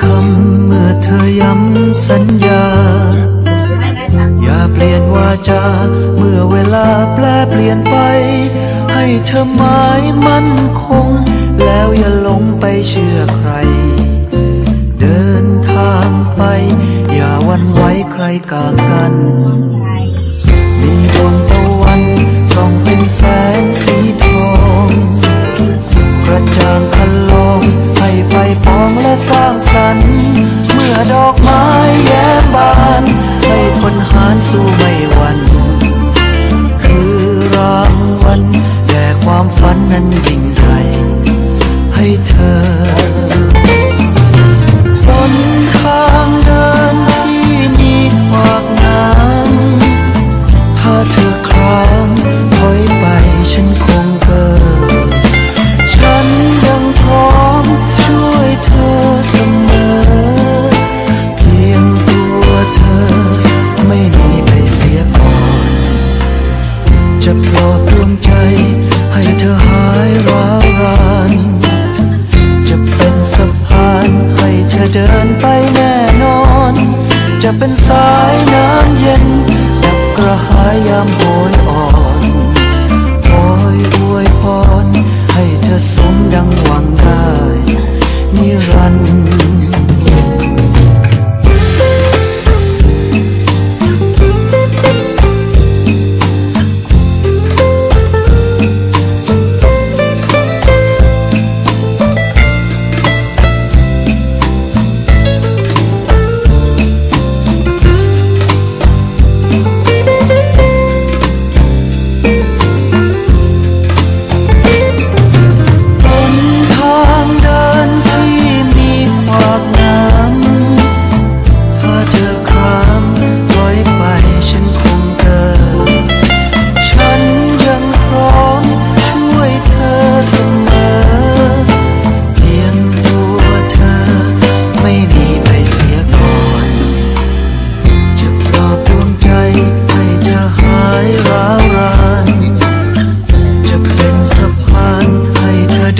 คำเมื่อเธอย้ำสัญญา อย่าเปลี่ยนวาจา เมื่อเวลาแปลเปลี่ยนไป ให้เธอหมายมั่นคง แล้วอย่าหลงไปเชื่อใคร เดินทางไป อย่าวันไว้ใครกางกัน สร้างสรรค์ เมื่อดอกไม้แย้มบาน ให้คนหารสู่ วงใจ ให้เธอหายร้าวรานจะเป็นสะพานให้เธอเดินไปแน่นอน จะเป็นสายน้ำเย็นดับกระหายยามโหยอ่อนคอยอวยพรให้เธอสมดังหวังได้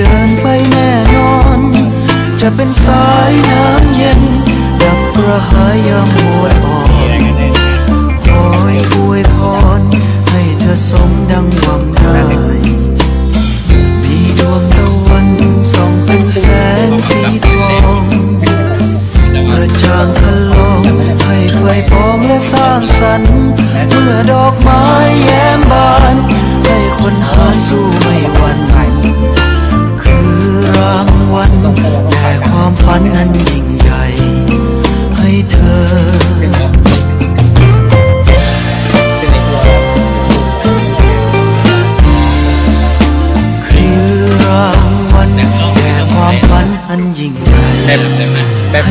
เดินไปแน่นอน จะเป็นสายน้ำเย็นดับกระหายยามโวยอ่อนคอยอวยพรให้เธอสมดังหวังได้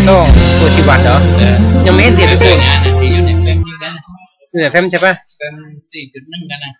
ต้องโปรติวัตเหรอยังไม่เห็นเสียทุกเจคอนงานนะที่อยู่ในเฟมนี่กันนะอยู่ในแฟมใช่ปะเฟมสี่จุดหนึ่งกันนะ